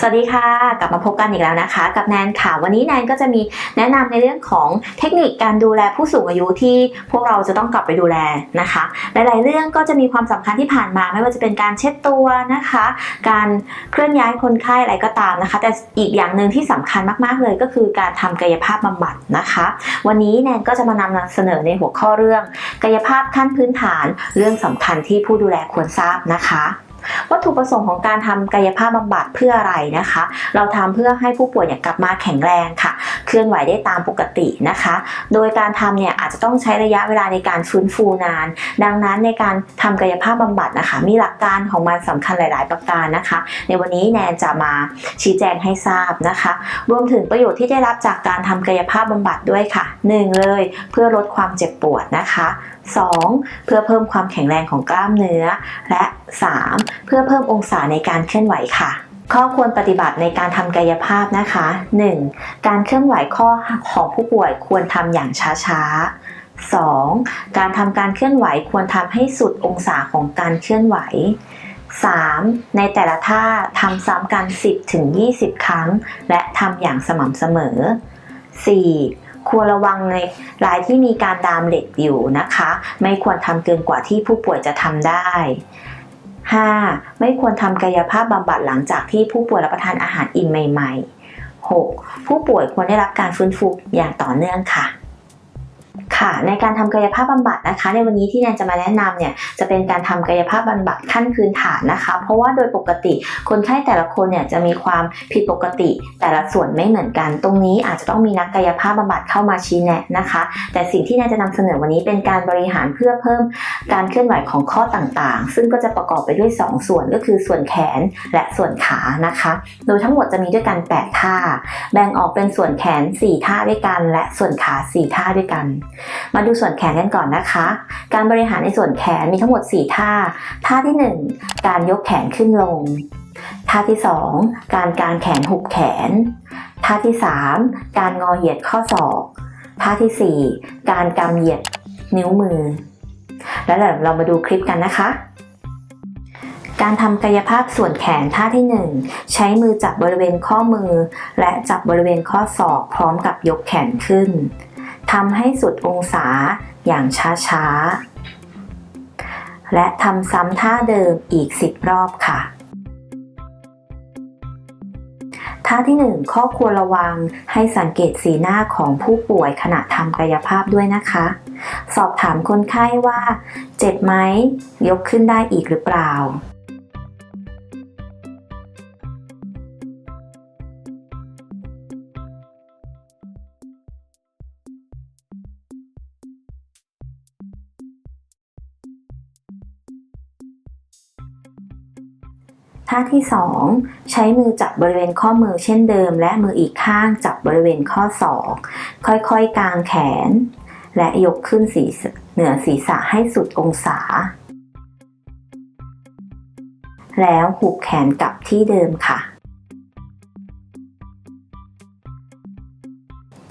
สวัสดีค่ะ กลับมาพบกันอีกแล้วนะคะ กับแนนค่ะ วันนี้แนนก็จะมีแนะนำในเรื่องของเทคนิคการดูแลผู้สูงอายุที่พวกเราจะต้องกลับไปดูแลนะคะ หลาย ๆ เรื่องก็จะมีความสำคัญที่ผ่านมา ไม่ว่าจะเป็นการเช็ดตัวนะคะ การเคลื่อนย้ายคนไข้อะไรก็ตามนะคะ แต่อีกอย่างหนึ่งที่สำคัญมาก ๆ เลยก็คือการทำกายภาพบำบัดนะคะ วันนี้แนนก็จะมานำเสนอในหัวข้อเรื่อง กายภาพขั้นพื้นฐานเรื่องสำคัญที่ผู้ดูแลควรทราบนะคะ วัตถุประสงค์ของการทำกายภาพบำบัดเพื่ออะไรนะคะ เราทำเพื่อให้ผู้ป่วยเนี่ยกลับมาแข็งแรงค่ะ เคลื่อนไหวได้ตามปกตินะคะ โดยการทำเนี่ยอาจจะต้องใช้ระยะเวลาในการฟื้นฟูนาน ดังนั้นในการทำกายภาพบำบัดนะคะ มีหลักการของมันสำคัญหลาย ๆ ประการนะคะ ในวันนี้แนนจะมาชี้แจงให้ทราบนะคะ รวมถึงประโยชน์ที่ได้รับจากการทำกายภาพบำบัดด้วยค่ะ 1 เลยเพื่อลดความเจ็บปวดนะคะ 2. เพื่อเพิ่มความแข็งแรงของกล้ามเนื้อ และ 3. เพื่อเพิ่มองศาในการเคลื่อนไหวค่ะ ข้อควรปฏิบัติในการทำกายภาพนะคะ 1. การเคลื่อนไหวข้อของผู้ป่วยควรทำอย่างช้าๆ 2. การทำการเคลื่อนไหวควรทำให้สุดองศาของการเคลื่อนไหว 3. ในแต่ละท่าทำซ้ำกัน 10-20 ครั้ง และทำอย่างสม่ำเสมอ 4. ควรระวังในรายที่มีการดามเหล็กอยู่นะคะ ไม่ควรทำเกินกว่าที่ผู้ป่วยจะทำได้ 5. ไม่ควรทำกายภาพบำบัดหลังจากที่ผู้ป่วยรับประทานอาหารอิ่มใหม่ ๆ 6. ผู้ป่วยควรได้รับการฟื้นฟูอย่างต่อเนื่องค่ะ ค่ะ ในการทำกายภาพบำบัดนะคะ ในวันนี้ที่แนนจะมาแนะนำเนี่ยจะเป็นการทำกายภาพบำบัดขั้นพื้นฐานนะคะ เพราะว่าโดยปกติคนไข้แต่ละคนเนี่ยจะมีความผิดปกติแต่ละส่วนไม่เหมือนกัน ตรงนี้อาจจะต้องมีนักกายภาพบำบัดเข้ามาชี้แนะนะคะ แต่สิ่งที่แนนจะนำเสนอวันนี้เป็นการบริหารเพื่อเพิ่มการเคลื่อนไหวของข้อต่างๆ ซึ่งก็จะประกอบไปด้วย 2 ส่วนก็คือส่วนแขนและส่วนขานะคะ โดยทั้งหมดจะมีด้วยกัน 8 ท่า แบ่งออกเป็นส่วนแขน 4 ท่าด้วยกัน และส่วนขา 4 ท่าด้วยกันมาดูส่วนแขนกันก่อนนะคะ การบริหารในส่วนแขนมีทั้งหมด 4 ท่า ท่าที่ 1 การยกแขนขึ้นลง ท่าที่ 2 การกางแขนหุบแขน ท่าที่ 3 การงอเหยียดข้อศอก ท่าทีสี่4 การกำเหยียดนิ้วมือ แล้วเดี๋ยวเรามาดูคลิปกันนะคะการทำกายภาพส่วนแขนท่าที่ 1 ใช้มือจับบริเวณข้อมือ และจับบริเวณข้อศอกพร้อมกับยกแขนขึ้น ทำให้สุดองศาอย่างช้าๆ และทำซ้ำท่าเดิมอีก 10 รอบค่ะ ท่าที่ 1 ข้อควรระวังให้สังเกตสีหน้าของผู้ป่วยขณะทำกายภาพด้วยนะคะ สอบถามคนไข้ว่า เจ็บไหม ยกขึ้นได้อีกหรือเปล่า ท่าที่ 2 ใช้มือจับบริเวณข้อมือเช่นเดิม และมืออีกข้างจับบริเวณข้อศอกค่อยๆกางแขน และยกขึ้นศีเหนือศีรษะให้สุดองศา แล้วหุบแขนกลับที่เดิมค่ะ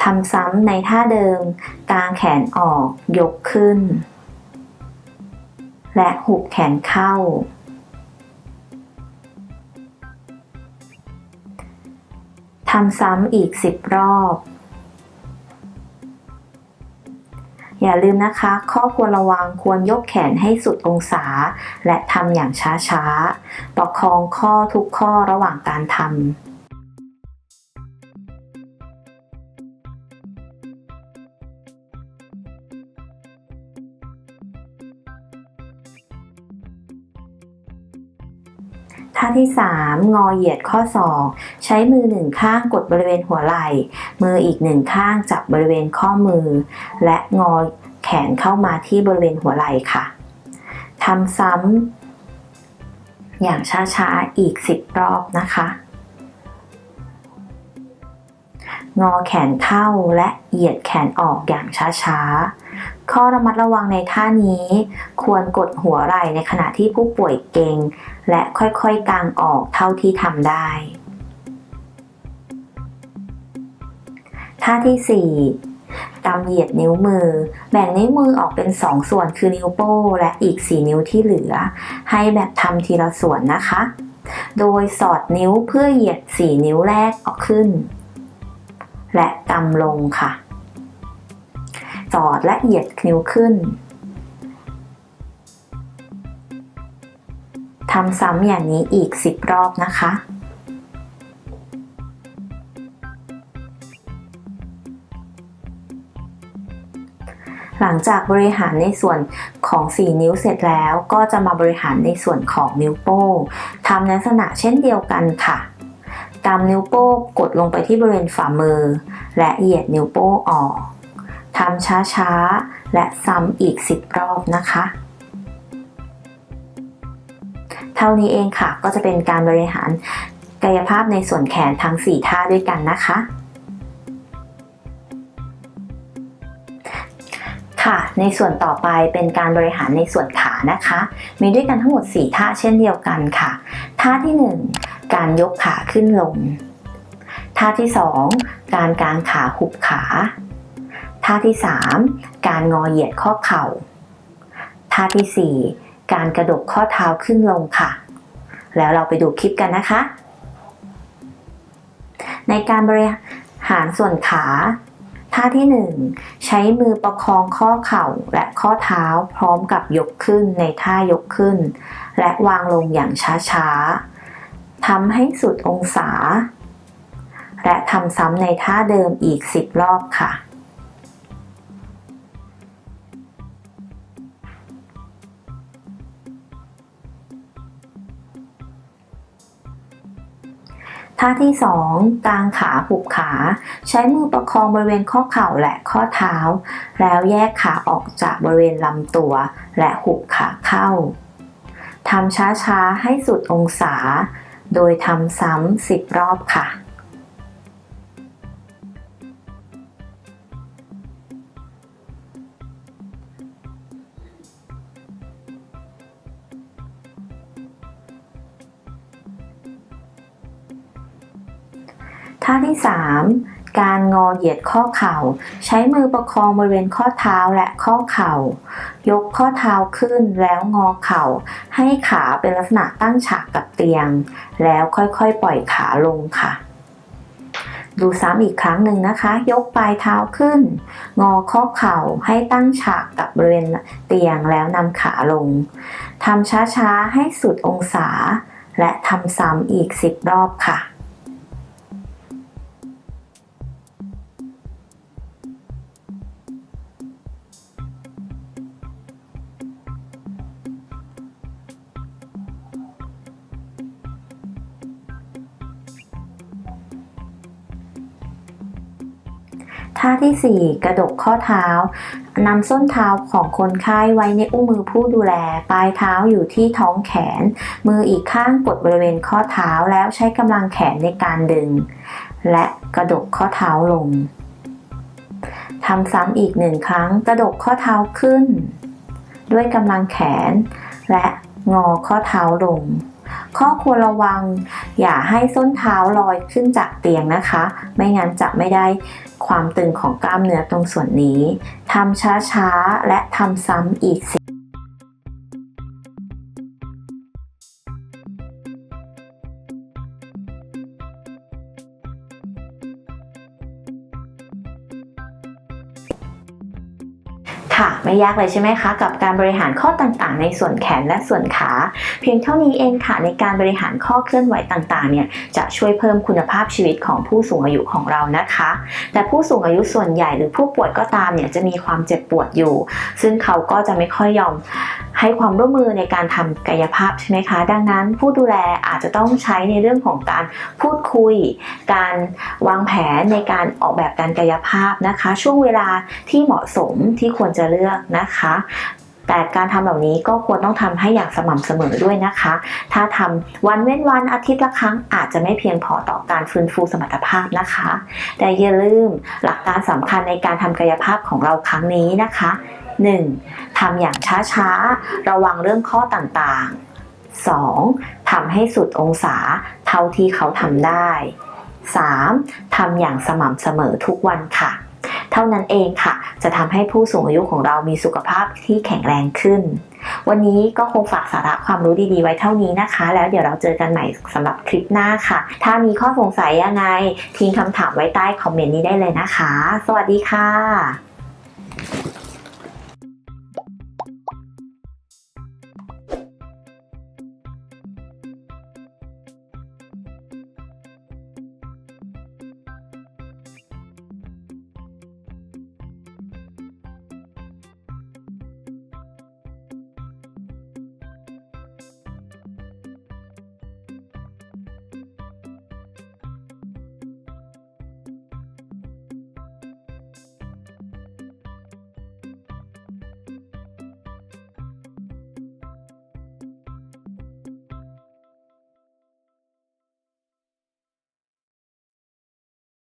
ทำซ้ำในท่าเดิม กางแขนออก ยกขึ้น และหุบแขนเข้าำซ้ำอีก 10 รอบ อย่าลืมนะคะ ข้อควรระวังควรยกแขนให้สุดองศา และทำอย่างช้าๆ ประคองข้อทุกข้อระหว่างการทำ ท่าที่ 3 งอเหยียดข้อศอกใช้มือหนึ่งข้างกดบริเวณหัวไหล่ มืออีกหนึ่งข้างจับบริเวณข้อมือ และงอแขนเข้ามาที่บริเวณหัวไหล่ค่ะทำซ้ำอย่างช้าๆอีก 10 รอบนะคะ งอแขนเข้าและเหยียดแขนออกอย่างช้าๆ ข้อระมัดระวังในท่านี้ ควรกดหัวไหล่ในขณะที่ผู้ป่วยเกร็งและค่อยๆกางออกเท่าที่ทำได้ ท่าที่ 4กำเหยียดนิ้วมือ แบ่งนิ้วมือออกเป็น 2 ส่วนคือนิ้วโป้งและอีก 4 นิ้วที่เหลือ ให้แบบทำทีละส่วนนะคะ โดยสอดนิ้วเพื่อเหยียด 4 นิ้วแรกออกขึ้น และกำลงค่ะ อดและเหยียดนิ้วขึ้นทำซ้ำอย่างนี้อีก 10 รอบนะคะ หลังจากบริหารในส่วนของ 4 นิ้วเสร็จแล้วก็จะมาบริหารในส่วนของนิ้วโป้งทำลักษณะเช่นเดียวกันค่ะกำนิ้วโป้งกดลงไปที่บริเวณฝ่ามือ และเหยียดนิ้วโป้งออก ทำช้าๆ และซ้ำอีก 10 รอบนะคะ เท่านี้เองค่ะก็จะเป็นการบริหารกายภาพในส่วนแขนทั้ง 4 ท่าด้วยกันนะคะค่ะในส่วนต่อไปเป็นการบริหารในส่วนขานะคะ มีด้วยกันทั้งหมด 4 ท่าเช่นเดียวกันค่ะ ท่าที่ 1 การยกขาขึ้นลง ท่าที่ 2 การกางขาหุบขา ท่าที่ 3 การงอเหยียดข้อเข่า ท่าทีสี่ 4 การกระดกข้อเท้าขึ้นลงค่ะ แล้วเราไปดูคลิปกันนะคะ ในการบริหารส่วนขา ท่าที่ 1 ใช้มือประคองข้อเข่าและข้อเท้าพร้อมกับยกขึ้นในท่ายกขึ้น และวางลงอย่างช้าๆทำให้สุดองศาและทำซ้ำในท่าเดิมอีก 10 รอบค่ะ ท่าที่ 2 กางขาหุบขา ใช้มือประคองบริเวณข้อเข่าและข้อเท้า แล้วแยกขาออกจากบริเวณลำตัว และหุบขาเข้าทำช้าๆ ให้สุดองศา โดยทำซ้ำ10 รอบค่ะ ท่าที่ 3 การงอเหยียดข้อเข่า ใช้มือประคองบริเวณข้อเท้าและข้อเข่า ยกข้อเท้าขึ้นแล้วงอเข่า ให้ขาเป็นลักษณะตั้งฉากกับเตียง แล้วค่อยๆ ปล่อยขาลงค่ะ ดูซ้ำอีกครั้งหนึ่งนะคะ ยกปลายเท้าขึ้น งอข้อเข่าให้ตั้งฉากกับบริเวณเตียงแล้วนำขาลงทำช้าๆให้สุดองศา และทำซ้ำอีก 10 รอบค่ะ ที่ 4 กระดกข้อเท้านำส้นเท้าของคนไข้ไว้ในอุ้งมือผู้ดูแล ปลายเท้าอยู่ที่ท้องแขน มืออีกข้างกดบริเวณข้อเท้าแล้วใช้กำลังแขนในการดึง และกระดกข้อเท้าลงทำซ้ำอีกหนึ่งครั้ง กระดกข้อเท้าขึ้น ด้วยกำลังแขน และงอข้อเท้าลง ข้อควรระวัง อย่าให้ส้นเท้าลอยขึ้นจากเตียงนะคะ ไม่งั้นจะไม่ได้ความตึงของกล้ามเนื้อตรงส่วนนี้ทำช้าๆ และทำซ้ำอีก ค่ะ ไม่ยากเลยใช่ไหมคะ กับการบริหารข้อต่างๆ ในส่วนแขนและส่วนขา เพียงเท่านี้เองค่ะในการบริหารข้อเคลื่อนไหวต่างๆ เนี่ยจะช่วยเพิ่มคุณภาพชีวิตของผู้สูงอายุของเรานะคะ แต่ผู้สูงอายุส่วนใหญ่หรือผู้ป่วยก็ตามเนี่ยจะมีความเจ็บปวดอยู่ ซึ่งเขาก็จะไม่ค่อยยอมให้ความร่วมมือในการทำกายภาพใช่ไหมคะ ดังนั้นผู้ดูแลอาจจะต้องใช้ในเรื่องของการพูดคุย การวางแผนในการออกแบบการกายภาพนะคะ ช่วงเวลาที่เหมาะสมที่ควรจะเลือกนะคะ แต่การทำเหล่านี้ก็ควรต้องทำให้อย่างสม่ำเสมอด้วยนะคะ ถ้าทำวันเว้นวันอาทิตย์ละครั้งอาจจะไม่เพียงพอต่อการฟื้นฟูสมรรถภาพนะคะ แต่อย่าลืมหลักการสำคัญในการทำกายภาพของเราครั้งนี้นะคะ 1. ทำอย่างช้าๆ ระวังเรื่องข้อต่างๆ 2. ทำให้สุดองศาเท่าที่เขาทำได้ 3. ทำอย่างสม่ำเสมอทุกวันค่ะ เท่านั้นเองค่ะ จะทำให้ผู้สูงอายุของเรามีสุขภาพที่แข็งแรงขึ้น วันนี้ก็คงฝากสาระความรู้ดีๆ ไว้เท่านี้นะคะ แล้วเดี๋ยวเราเจอกันใหม่สำหรับคลิปหน้าค่ะ ถ้ามีข้อสงสัยยังไงทิ้งคำถามไว้ใต้คอมเมนต์นี้ได้เลยนะคะ สวัสดีค่ะ